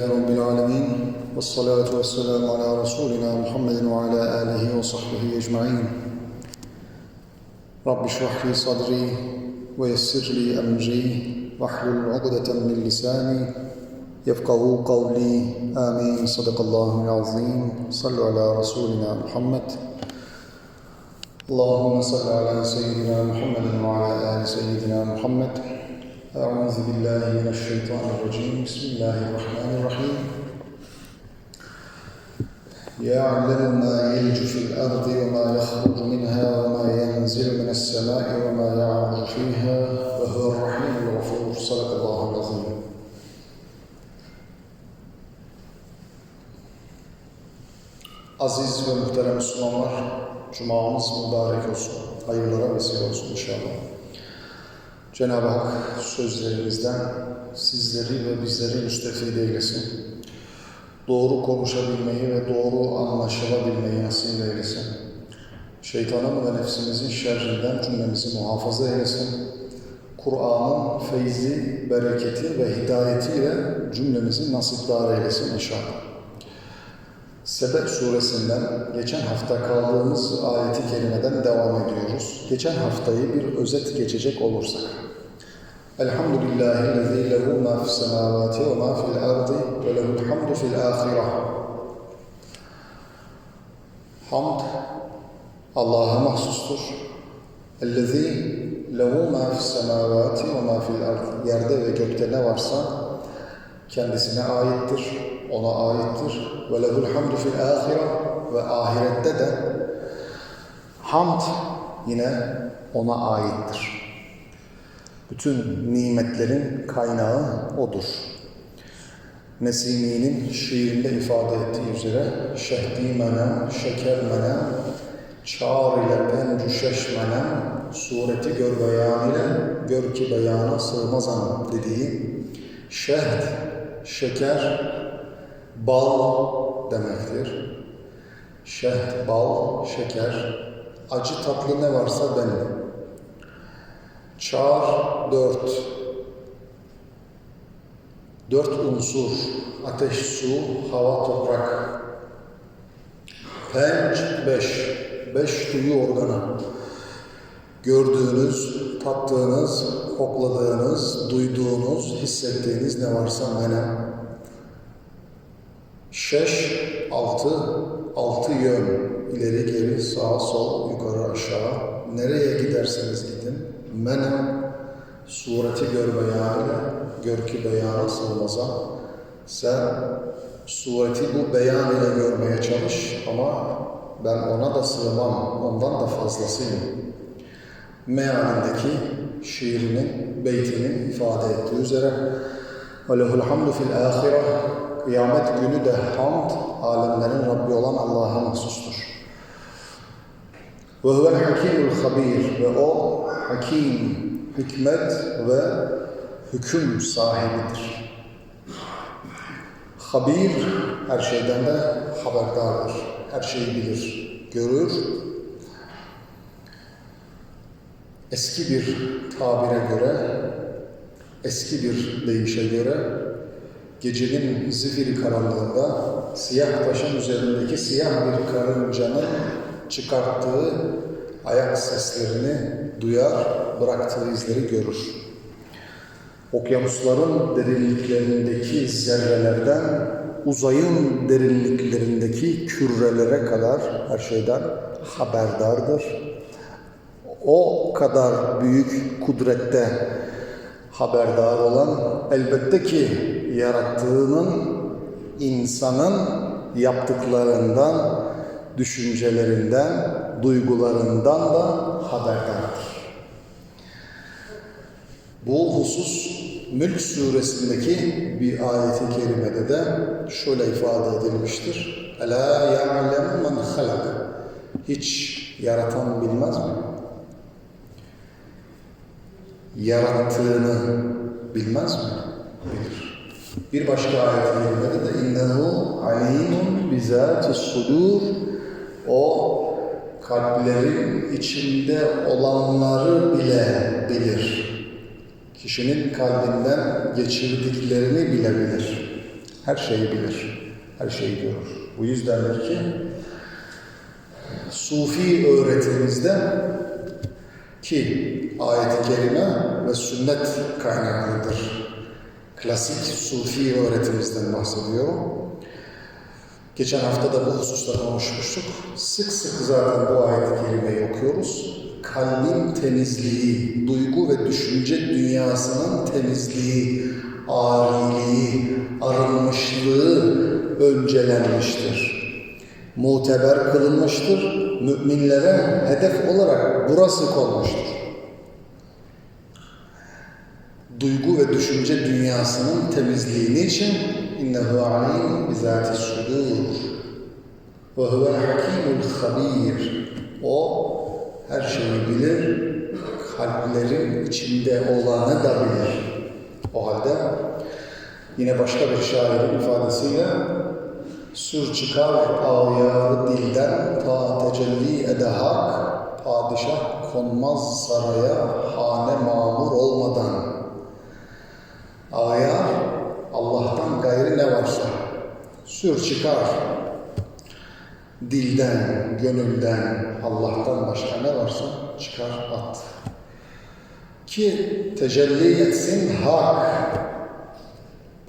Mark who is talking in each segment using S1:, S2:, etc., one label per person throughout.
S1: رب العالمين والصلاة والسلام على رسولنا محمد وعلى آله وصحبه أجمعين. رب اشرح لي صدري ويسر لي أمري واحلل عقدة من لساني يفقه قولي. آمين. صدق الله العظيم. صلوا على رسولنا محمد. اللهم صل على سيدنا محمد وعلى آل سيدنا محمد. أعوذ بالله من الشيطان الرجيم بسم الله الرحمن الرحيم يعلم ما يلج في الأرض وما يخرج منها وما ينزل من السماء وما يعرج فيها وهو الرحيم الغفور صدق الله العظيم Aziz ve muhterem Müslümanlar, Cuma'mız mübarek olsun. Hayırlara vesile olsun inşallah. Cenab-ı Hak sözlerimizden sizleri ve bizleri müstefid eylesin. Doğru konuşabilmeyi ve doğru anlaşılabilmeyi nasip eylesin. Şeytanın ve nefsimizin şerrinden cümlemizi muhafaza eylesin. Kur'an'ın feyzi, bereketi ve hidayetiyle cümlemizi nasipdar eylesin inşallah. Sebep suresinden geçen hafta kaldığımız ayeti kerimeden devam ediyoruz. Geçen haftayı bir özet geçecek olursak. Elhamdülillahi lehu ma fis semavati ve ma fil ardı ve lehul hamdu fil ahireh. Hamd Allah'a mahsustur. Ellezî lehu ma fis semavati ve ma fil ardı. Yerde ve gökte ne varsa kendisine aittir, ona aittir. Ve lehul hamdu fil ahire ve ahirette de hamd yine ona aittir. Bütün nimetlerin kaynağı O'dur. Nesimi'nin şiirinde ifade ettiği üzere şehdi menem, şeker menem, çağır ile pencü şeş menem, sureti gör beyan ile gör ki beyana sığmaz dediği şehd, şeker, bal demektir. Şehd, bal, şeker, acı tatlı ne varsa benim. Çağır dört. Dört unsur, ateş, su, hava, toprak. Penç, beş. Beş duyu organı. Gördüğünüz, tattığınız, kokladığınız, duyduğunuz, hissettiğiniz ne varsa menem Şeş, altı, altı yön. İleri geri, sağ sol, yukarı aşağı. Nereye giderseniz gidin. Menem, sureti gör beyanıyla, gör ki beyana sığmaza. Sen sureti bu beyan ile görmeye çalış ama ben ona da sığmam, ondan da fazlasıyım. Mealindeki şiirinin, beytinin ifade ettiği üzere وَلَهُ الْحَمْدُ فِي الْآخِرَةِ kıyamet günü de hamd alemlerin Rabbi olan Allah'a mahsustur. Ve huvel hakimul habir ve o hakim, hikmet ve hüküm sahibidir. Habir her şeyden de haberdardır. Her şeyi bilir, görür. Eski bir tabire göre, eski bir deyişe göre gecenin zifiri karanlığında siyah taşın üzerindeki siyah bir karıncanın çıkarttığı ayak seslerini duyar, bıraktığı izleri görür. Okyanusların derinliklerindeki zerrelerden uzayın derinliklerindeki kürelere kadar her şeyden haberdardır. O kadar büyük kudrette haberdar olan elbette ki yarattığının insanın yaptıklarından, düşüncelerinden, duygularından da haberdardır. Bu husus Mülk suresindeki bir ayeti kerimede de şöyle ifade edilmiştir. Ela ya'lemu men halak. Hiç yaratan bilmez mi? Yarattığını bilmez mi? Bilir. Bir başka ayet kerimede de innehu alimun bizati sudur. O kalplerin içinde olanları bile bilir. Kişinin kalbinden geçirdiklerini bile bilir. Her şeyi bilir, her şeyi görür. Bu yüzdendir ki Sufi öğretimizde ki ayet-i kerime ve sünnet kaynaklıdır. Klasik Sufi öğretimizden bahsediyorum. Geçen hafta da bu hususta konuşmuştuk. Sık sık zaten bu ayet-i okuyoruz. Kalbin temizliği, duygu ve düşünce dünyasının temizliği, ariliği, arınmışlığı öncelenmiştir. Muteber kılınmıştır. Müminlere hedef olarak burası konmuştur. Duygu ve düşünce dünyasının temizliğini için innehu alim bizati sudur ve huvel hakimul habir o her şeyi bilir kalplerin içinde olanı da bilir. O halde yine başka bir şairin ifadesiyle sür çıkar ağyarı dilden ta tecelli ede hak padişah konmaz saraya hane mamur olmadan Ayar Allah'tan gayrı ne varsa sür çıkar. Dilden, gönülden, Allah'tan başka ne varsa çıkar at. Ki tecelli etsin hak.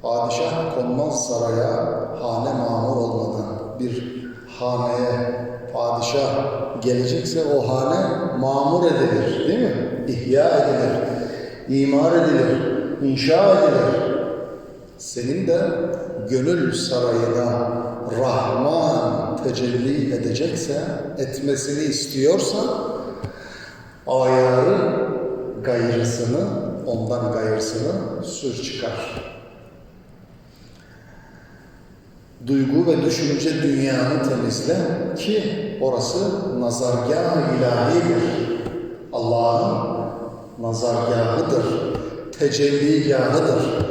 S1: Padişah konmaz saraya hane mamur olmadan bir haneye padişah gelecekse o hane mamur edilir değil mi? İhya edilir, imar edilir, inşa edilir. Senin de gönül sarayına Rahman tecelli edecekse, etmesini istiyorsa ayarı gayrısını, ondan gayrısını sür çıkar. Duygu ve düşünce dünyanı temizle ki orası nazargah ilahidir. Allah'ın nazargahıdır tecelligahıdır.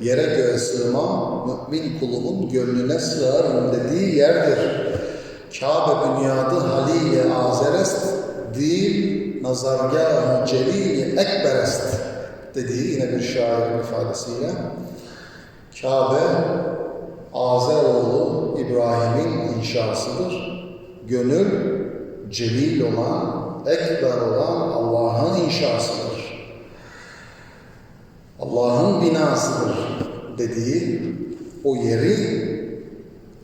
S1: Yere göğe sığmam, mümin kulumun gönlüne sığarım dediği yerdir. Kabe bünyadı haliye azerest, değil nazargâh-ı celil ekberest dediği yine bir şairin ifadesiyle. Kabe, Azeroğlu İbrahim'in inşasıdır. Gönül, celil olan, ekber olan Allah'ın inşasıdır. Allah'ın binasıdır dediği o yeri,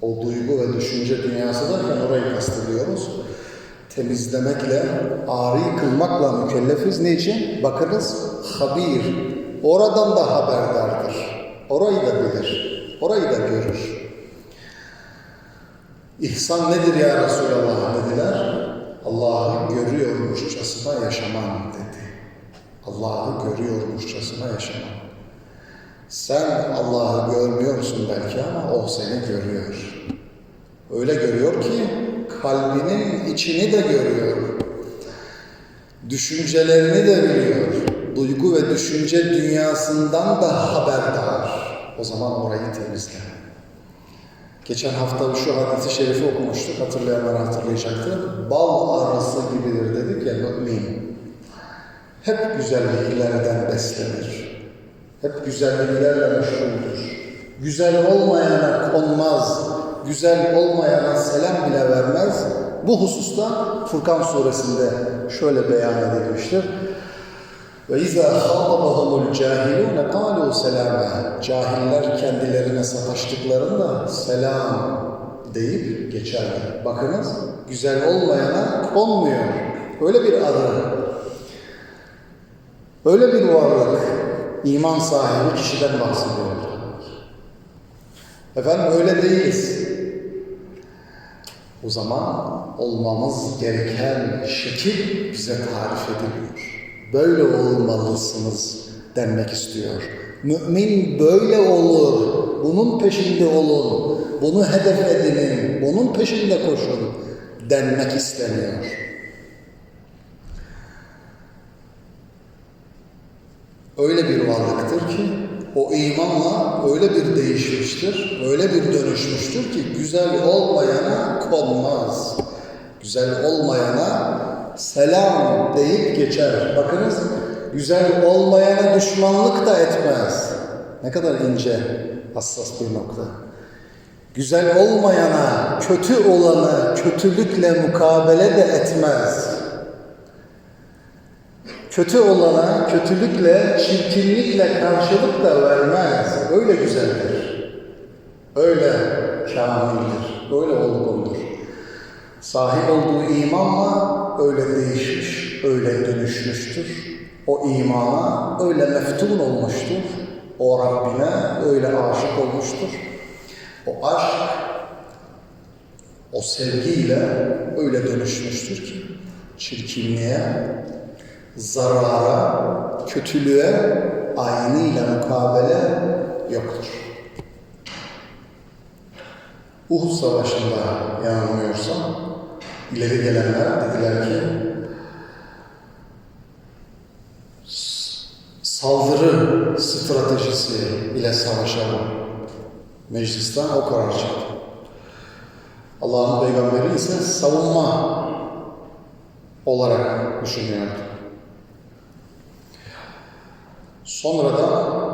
S1: o duygu ve düşünce dünyası derken orayı kastediyoruz. Temizlemekle, ari kılmakla mükellefiz. Ne için? Bakınız, habir. Oradan da haberdardır. Orayı da bilir. Orayı da görür. İhsan nedir ya Resulallah dediler. Allah'ı görüyormuşçasına yaşaman. Allah'ı görüyormuşçasına yaşamak. Sen Allah'ı görmüyorsun belki ama o seni görüyor. Öyle görüyor ki kalbinin içini de görüyor. Düşüncelerini de biliyor. Duygu ve düşünce dünyasından da haberdar. O zaman orayı temizle. Geçen hafta şu hadisi şerifi okumuştuk. Hatırlayanlar hatırlayacaktır. Bal arası gibidir dedik ya mümin hep güzelliklerden beslenir. Hep güzelliklerle meşguldür. Güzel olmayana konmaz, güzel olmayana selam bile vermez. Bu hususta Furkan suresinde şöyle beyan edilmiştir. Ve izâ khâtabahumul cahilûne kâlû selâme. Cahiller kendilerine sataştıklarında selam deyip geçerler. Bakınız güzel olmayana konmuyor. Öyle bir adı Öyle bir varlık, iman sahibi kişiden bahsediyor. Efendim öyle değiliz. O zaman olmamız gereken şekil bize tarif ediliyor. Böyle olmalısınız denmek istiyor. Mümin böyle olur. Bunun peşinde olun. Bunu hedef edinin. Bunun peşinde koşun denmek isteniyor. Öyle bir varlıktır ki o imanla öyle bir değişmiştir, öyle bir dönüşmüştür ki güzel olmayana konmaz. Güzel olmayana selam deyip geçer. Bakınız güzel olmayana düşmanlık da etmez. Ne kadar ince hassas bir nokta. Güzel olmayana, kötü olana kötülükle mukabele de etmez. Kötü olana kötülükle, çirkinlikle karşılık da vermez. Öyle güzeldir. Öyle kamildir. Öyle olgundur. Sahip olduğu imanla öyle değişmiş, öyle dönüşmüştür. O imana öyle meftun olmuştur. O Rabbine öyle aşık olmuştur. O aşk, o sevgiyle öyle dönüşmüştür ki çirkinliğe, zarara, kötülüğe aynıyla mukabele yoktur. Uhud Savaşı'nda yanılmıyorsam ileri gelenler dediler ki "S- saldırı stratejisi ile savaşalım. Meclisten o karar çıktı. Allah'ın peygamberi ise savunma olarak düşünüyordu. Sonradan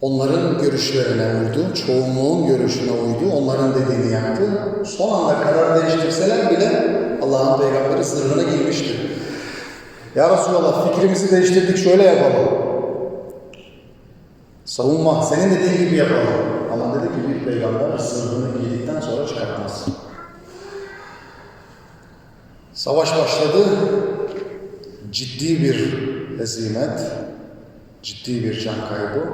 S1: onların görüşlerine uydu, çoğunluğun görüşüne uydu, onların dediğini yaptı. Son anda karar değiştirseler bile Allah'ın peygamberi sırrına girmişti. Ya Resulallah fikrimizi değiştirdik şöyle yapalım. Savunma, senin dediğin gibi yapalım. Ama dedi ki bir peygamber sırrını giydikten sonra çıkartmaz. Savaş başladı. Ciddi bir hezimet, ciddi bir can kaybı.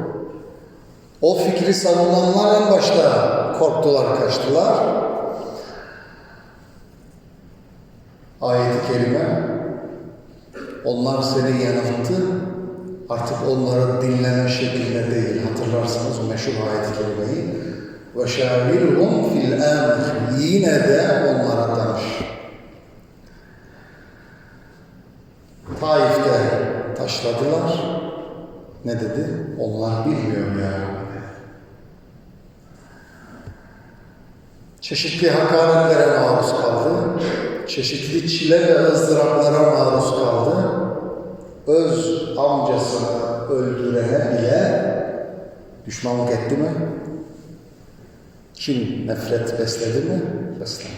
S1: O fikri savunanlar en başta korktular, kaçtılar. Ayet-i kerime onlar seni yanılttı. Artık onları dinleme şeklinde değil. Hatırlarsanız meşhur ayet-i kerimeyi. Şavirhum fil emr. Yine de onlara danış. Taşladılar. Ne dedi? Onlar bilmiyor ya. Çeşitli hakaretlere maruz kaldı. Çeşitli çile ve ızdıraplara maruz kaldı. Öz amcasını öldürene bile düşmanlık etti mi? Kim nefret besledi mi? Beslemedi.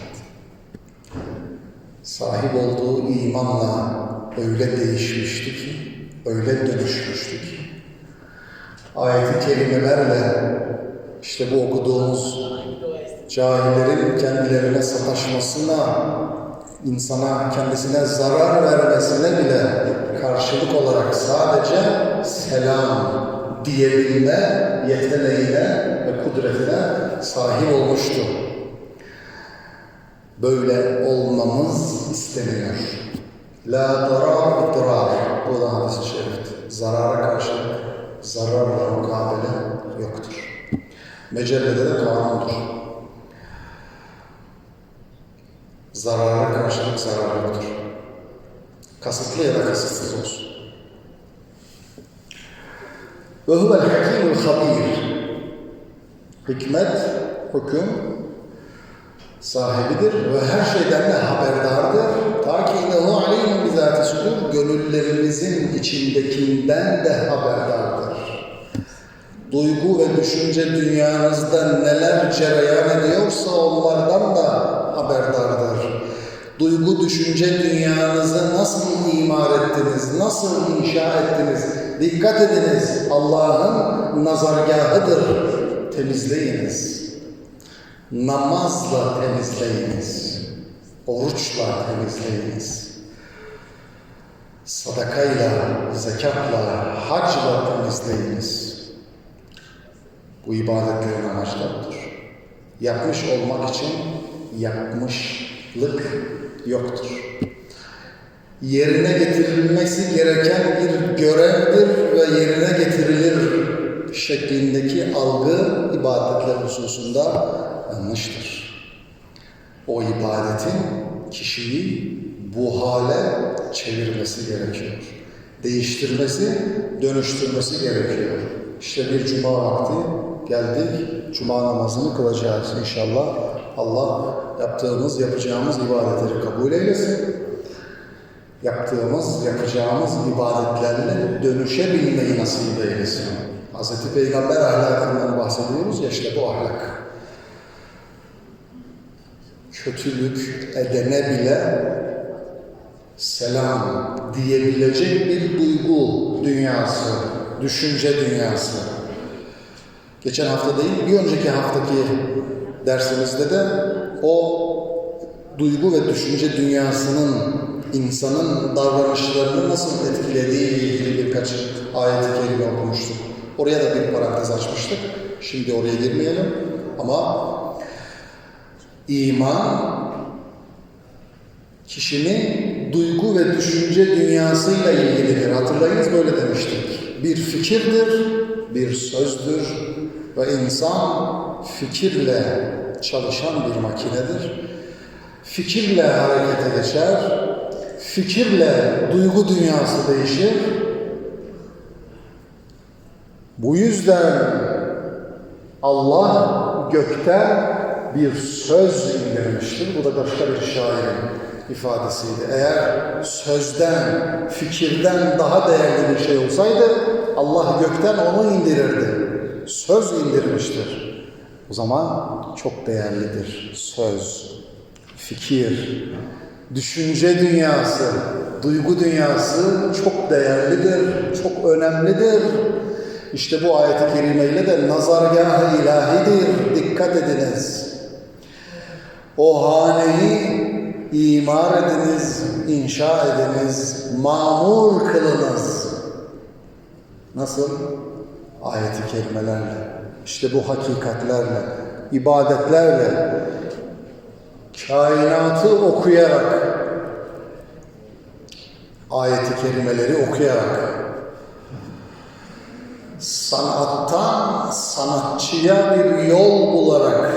S1: Sahip olduğu imanla öyle değişmişti ki, öyle dönüşmüştü ki, ayet-i kerimelerle işte bu okuduğumuz cahillerin kendilerine sataşmasına, insana kendisine zarar vermesine bile karşılık olarak sadece selam diyebilme yeteneğine ve kudretine sahip olmuştu. Böyle olmamız isteniyor. La darar idrar. Da hadis-i şerifti. Zarara karşılık, zararla mukabele yoktur. Mecellede de kanundur. Zarara karşılık zarar yoktur. Kasıtlı ya da kasıtsız olsun. Ve huvel hakimul habir. Hikmet, hüküm sahibidir ve her şeyden de haberdardır. Ta ki innehu alimun bizati sudur. Gönüllerimizin içindekinden de haberdardır. Duygu ve düşünce dünyanızda neler cereyan ediyorsa onlardan da haberdardır. Duygu düşünce dünyanızı nasıl imar ettiniz, nasıl inşa ettiniz? Dikkat ediniz, Allah'ın nazargahıdır. Temizleyiniz. Namazla temizleyiniz. Oruçla temizleyiniz. Sadakayla, zekatla, hacla temizleyiniz. Bu ibadetlerin amaçları budur. Yapmış olmak için yapmışlık yoktur. Yerine getirilmesi gereken bir görevdir ve yerine getirilir şeklindeki algı ibadetler hususunda yanlıştır. O ibadetin kişiyi bu hale çevirmesi gerekiyor. Değiştirmesi, dönüştürmesi gerekiyor. İşte bir cuma vakti geldik. Cuma namazını kılacağız inşallah. Allah yaptığımız, yapacağımız ibadetleri kabul eylesin. Yaptığımız, yapacağımız ibadetlerle dönüşebilmeyi nasip eylesin. Hz. Peygamber ahlakından bahsediyoruz ya işte bu ahlak. Kötülük edene bile selam diyebilecek bir duygu dünyası, düşünce dünyası. Geçen hafta değil, bir önceki haftaki dersimizde de o duygu ve düşünce dünyasının insanın davranışlarını nasıl etkilediği ile ilgili birkaç ayet-i kerime okumuştuk. Oraya da bir parantez açmıştık. Şimdi oraya girmeyelim ama iman kişinin duygu ve düşünce dünyasıyla ilgilidir. Hatırlayınız böyle demiştik. Bir fikirdir, bir sözdür ve insan fikirle çalışan bir makinedir. Fikirle harekete geçer, fikirle duygu dünyası değişir. Bu yüzden Allah gökten bir söz indirmiştir. Bu da başka bir şairin ifadesiydi. Eğer sözden, fikirden daha değerli bir şey olsaydı Allah gökten onu indirirdi. Söz indirmiştir. O zaman çok değerlidir söz, fikir, düşünce dünyası, duygu dünyası çok değerlidir, çok önemlidir. İşte bu ayet-i kerimeyle de nazargah-ı ilahidir. Dikkat ediniz. O haneyi imar ediniz, inşa ediniz, mamur kılınız. Nasıl? Ayet-i kerimelerle, işte bu hakikatlerle, ibadetlerle, kainatı okuyarak, ayet-i kerimeleri okuyarak, sanattan sanatçıya bir yol bularak,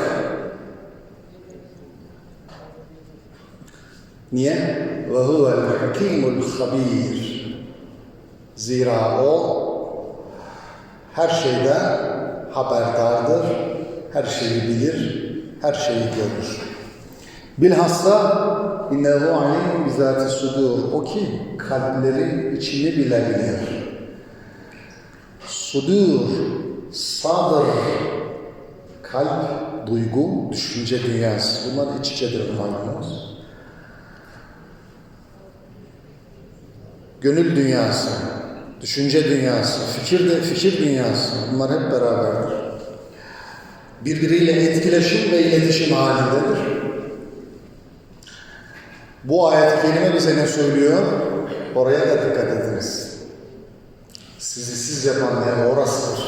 S1: Niye? Ve huvel hakimul habir. Zira o her şeyden haberdardır, her şeyi bilir, her şeyi görür. Bilhassa innehu alim bizati sudur. O ki kalplerin içini bile bilir. Sudur, sadır, kalp, duygu, düşünce dünyası. Bunlar iç içedir malumunuz. gönül dünyası, düşünce dünyası, fikir de fikir dünyası bunlar hep beraberdir. Birbiriyle etkileşim ve iletişim halindedir. Bu ayet-i kerime bize ne söylüyor? Oraya da dikkat ediniz. Sizi siz yapan yer orasıdır.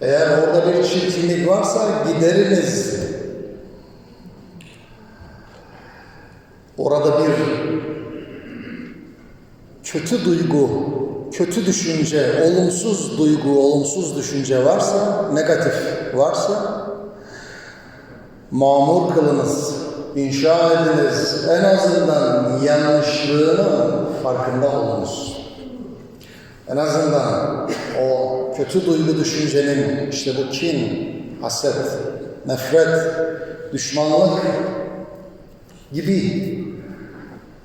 S1: Eğer orada bir çirkinlik varsa gideriniz. Orada bir kötü duygu, kötü düşünce, olumsuz duygu, olumsuz düşünce varsa, negatif varsa mamur kılınız, inşa ediniz. En azından yanlışlığını farkında olunuz. En azından o kötü duygu düşüncenin işte bu kin, haset, nefret, düşmanlık gibi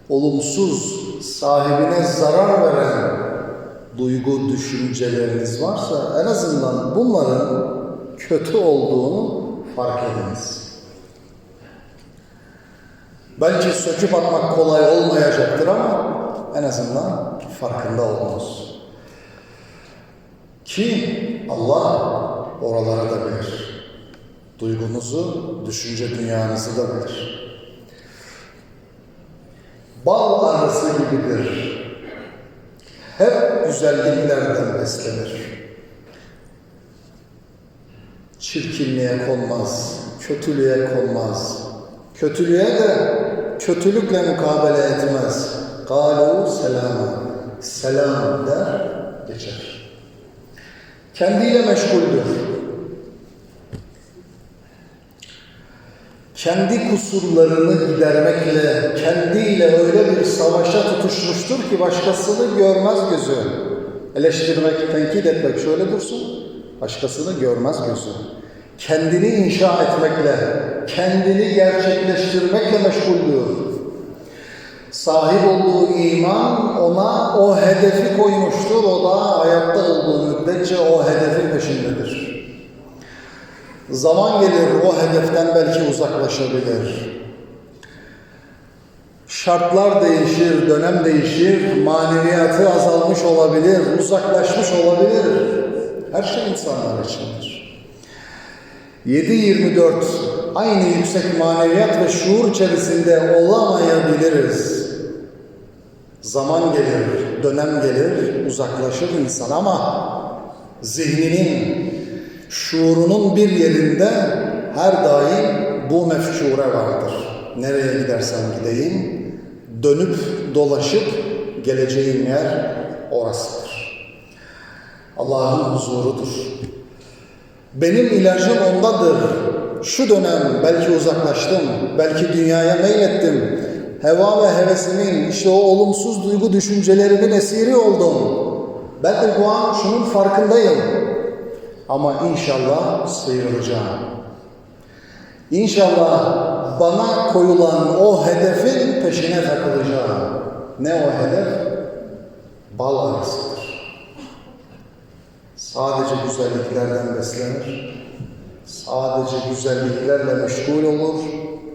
S1: olumsuz, sahibine zarar veren duygu düşünceleriniz varsa en azından bunların kötü olduğunu fark ediniz. Belki söküp atmak kolay olmayacaktır ama en azından farkında olunuz. Ki Allah oraları da bilir. Duygunuzu, düşünce dünyanızı da bilir bal arısı gibidir. Hep güzelliklerden beslenir. Çirkinliğe konmaz, kötülüğe konmaz. Kötülüğe de kötülükle mukabele etmez. Galu selama. Selam der, geçer. Kendiyle meşguldür. kendi kusurlarını gidermekle, kendiyle öyle bir savaşa tutuşmuştur ki başkasını görmez gözü. Eleştirmek, tenkit etmek şöyle dursun, başkasını görmez gözü. Kendini inşa etmekle, kendini gerçekleştirmekle meşguldür. Sahip olduğu iman ona o hedefi koymuştur. O da hayatta olduğu müddetçe o hedefin peşindedir. Zaman gelir o hedeften belki uzaklaşabilir. Şartlar değişir, dönem değişir, maneviyatı azalmış olabilir, uzaklaşmış olabilir. Her şey insanlar içindir. 7-24 aynı yüksek maneviyat ve şuur içerisinde olamayabiliriz. Zaman gelir, dönem gelir, uzaklaşır insan ama zihninin, şuurunun bir yerinde her daim bu mefşure vardır. Nereye gidersem gideyim, dönüp dolaşıp geleceğim yer orasıdır. Allah'ın huzurudur. Benim ilacım ondadır. Şu dönem belki uzaklaştım, belki dünyaya meylettim. Heva ve hevesimin, işte o olumsuz duygu düşüncelerimin esiri oldum. Ben de bu an şunun farkındayım. Ama inşallah sıyrılacağım. İnşallah bana koyulan o hedefin peşine takılacağım. Ne o hedef? Bal arasıdır. Sadece güzelliklerden beslenir. Sadece güzelliklerle meşgul olur.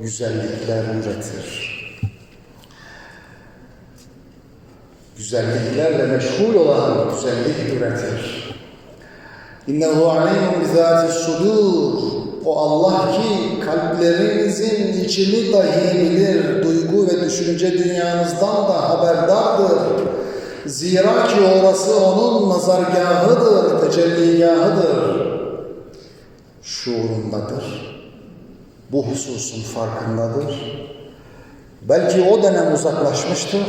S1: Güzellikler üretir. Güzelliklerle meşgul olan güzellik üretir. İnnehu alimun bizati sudur. O Allah ki kalplerinizin içini dahi bilir. Duygu ve düşünce dünyanızdan da haberdardır. Zira ki orası onun nazargahıdır, tecelligahıdır. Şuurundadır. Bu hususun farkındadır. Belki o dönem uzaklaşmıştır.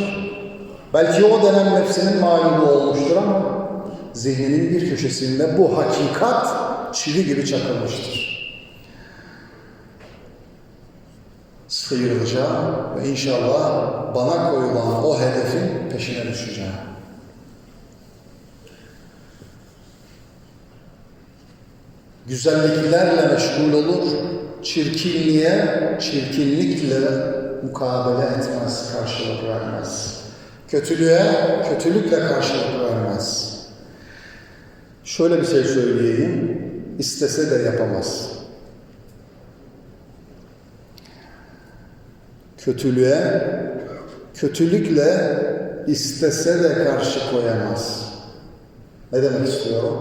S1: Belki o dönem nefsinin mağlubu olmuştur ama zihninin bir köşesinde bu hakikat çivi gibi çakılmıştır. Sıyrılacağım ve inşallah bana koyulan o hedefin peşine düşeceğim. Güzelliklerle meşgul olur, çirkinliğe çirkinlikle mukabele etmez, karşılık vermez. Kötülüğe kötülükle karşılık vermez. Şöyle bir şey söyleyeyim, istese de yapamaz. Kötülüğe kötülükle istese de karşı koyamaz. Ne demek istiyorum?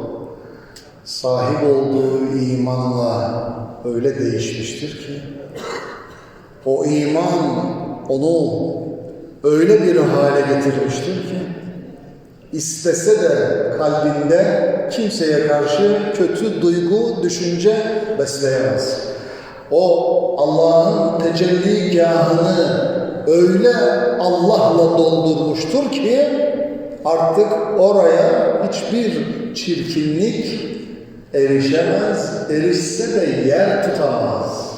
S1: Sahip olduğu imanla öyle değişmiştir ki o iman onu öyle bir hale getirmiştir ki istese de kalbinde kimseye karşı kötü duygu, düşünce besleyemez. O Allah'ın tecelligahını öyle Allah'la doldurmuştur ki artık oraya hiçbir çirkinlik erişemez, erişse de yer tutamaz.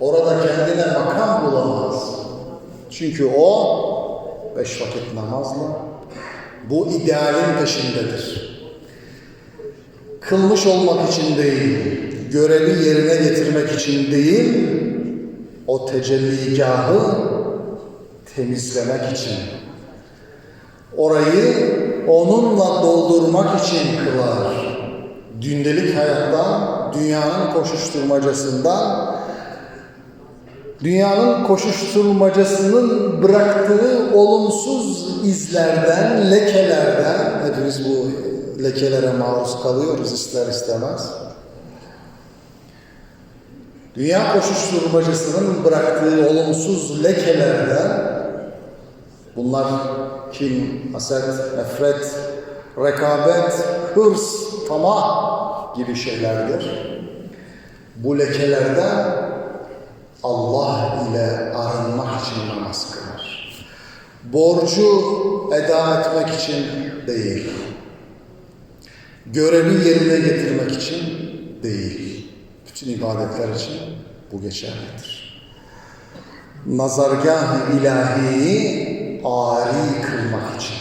S1: Orada kendine makam bulamaz. Çünkü o beş vakit namazla bu idealin peşindedir. Kılmış olmak için değil, görevi yerine getirmek için değil, o tecelligahı temizlemek için. Orayı onunla doldurmak için kılar. Gündelik hayattan, dünyanın koşuşturmacasından dünyanın koşuşturmacasının bıraktığı olumsuz izlerden, lekelerden, hepimiz bu lekelere maruz kalıyoruz ister istemez. Dünya koşuşturmacasının bıraktığı olumsuz lekelerden, bunlar kin, haset, nefret, rekabet, hırs, tamah gibi şeylerdir. Bu lekelerden Allah ile arınmak için namaz kılar. Borcu eda etmek için değil. Görevi yerine getirmek için değil. Bütün ibadetler için bu geçerlidir. Nazargah-ı ilahiyi ari kılmak için,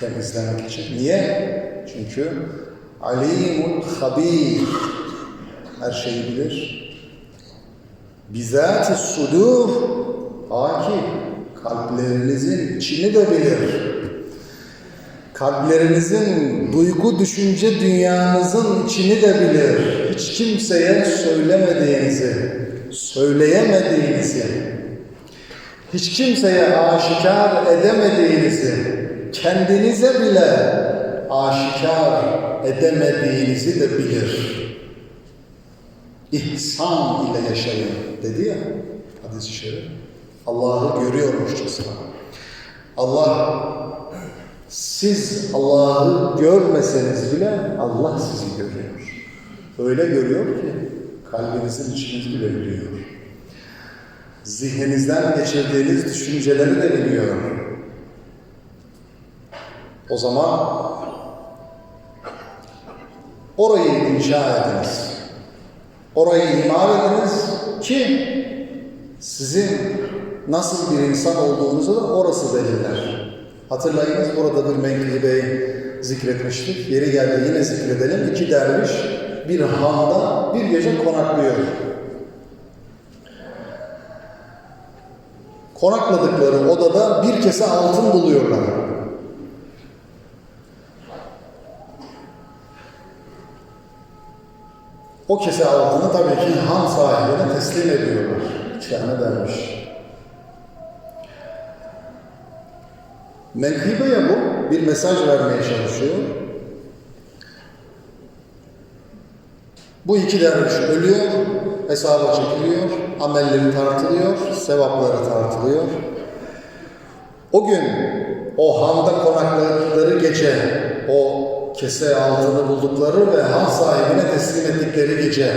S1: temizlemek için. Niye? Çünkü alimul habir her şeyi bilir. Bizat-ı sudur, haki, kalplerinizin içini de bilir. Kalplerinizin, duygu, düşünce dünyanızın içini de bilir. Hiç kimseye söylemediğinizi, söyleyemediğinizi, hiç kimseye aşikar edemediğinizi, kendinize bile aşikar edemediğinizi de bilir. İhsan ile yaşayın dedi ya hadis-i şerif. Allah'ı görüyormuşçasına. Allah siz Allah'ı görmeseniz bile Allah sizi görüyor. Öyle görüyor ki kalbinizin içiniz bile biliyor. Zihninizden geçirdiğiniz düşünceleri de biliyor. O zaman orayı inşa ediniz. Orayı imar ediniz ki sizin nasıl bir insan olduğunuzu da orası belirler. Hatırlayınız burada bir menkıbeyi zikretmiştik. Yeri geldi yine zikredelim. İki derviş bir handa bir gece konaklıyor. Konakladıkları odada bir kese altın buluyorlar. O kese altını tabii ki han sahibine teslim ediyorlar. İki tane derviş. Menkıbeye bu bir mesaj vermeye çalışıyor. Bu iki derviş ölüyor, hesaba çekiliyor, amelleri tartılıyor, sevapları tartılıyor. O gün o handa konakladıkları gece, o kese altını buldukları ve han sahibine teslim ettikleri gece,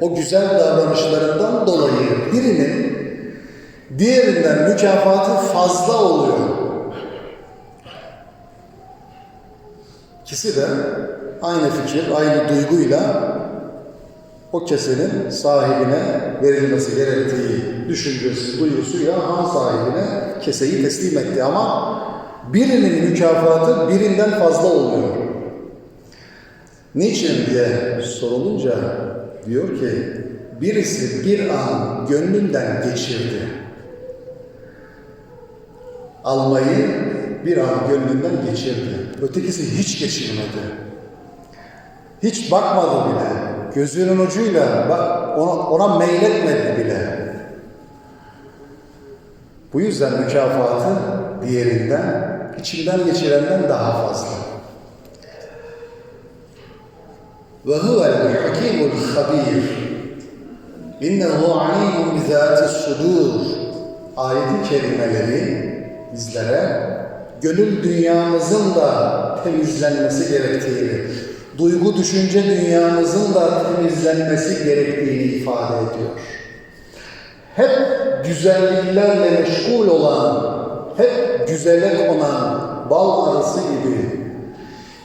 S1: o güzel davranışlarından dolayı birinin diğerinden mükafatı fazla oluyor. İkisi de aynı fikir, aynı duyguyla o kesenin sahibine verilmesi gerektiği düşüncesi, duygusuyla han sahibine keseyi teslim etti ama birinin mükafatı birinden fazla oluyor. Niçin diye sorulunca diyor ki birisi bir an gönlünden geçirdi. Almayı bir an gönlünden geçirdi. Ötekisi hiç geçirmedi. Hiç bakmadı bile. Gözünün ucuyla bak ona, ona meyletmedi bile. Bu yüzden mükafatı diğerinden, içinden geçirenden daha fazla. Ve huvel hakimul habir. İnnehu alimun bizati sudur. Ayet-i kerimeleri bizlere gönül dünyamızın da temizlenmesi gerektiğini, duygu düşünce dünyamızın da temizlenmesi gerektiğini ifade ediyor. Hep güzelliklerle meşgul olan, hep güzele konan bal arısı gibi,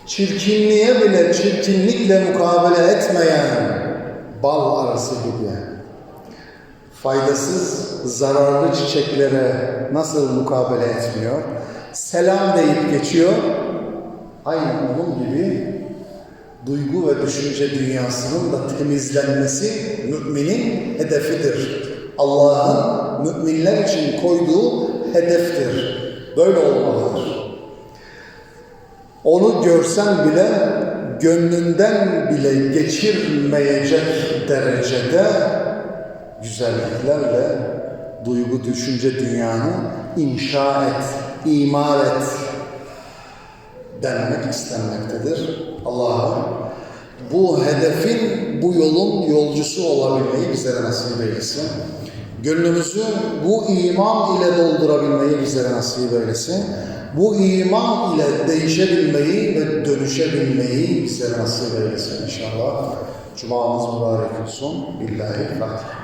S1: çirkinliğe bile çirkinlikle mukabele etmeyen bal arısı gibi, faydasız, zararlı çiçeklere nasıl mukabele etmiyor, selam deyip geçiyor, aynı onun gibi duygu ve düşünce dünyasının da temizlenmesi müminin hedefidir. Allah'ın müminler için koyduğu hedeftir. Böyle olmalıdır. Onu görsen bile gönlünden bile geçirmeyecek derecede güzelliklerle duygu düşünce dünyanı inşa et, imar et denmek istenmektedir. Allah'ım bu hedefin, bu yolun yolcusu olabilmeyi bizlere nasip eylesin. Gönlümüzü bu iman ile doldurabilmeyi bizlere nasip eylesin. Bu iman ile değişebilmeyi ve dönüşebilmeyi bizlere nasip eylesin inşallah. Cumamız mübarek olsun. Billahi Fatiha.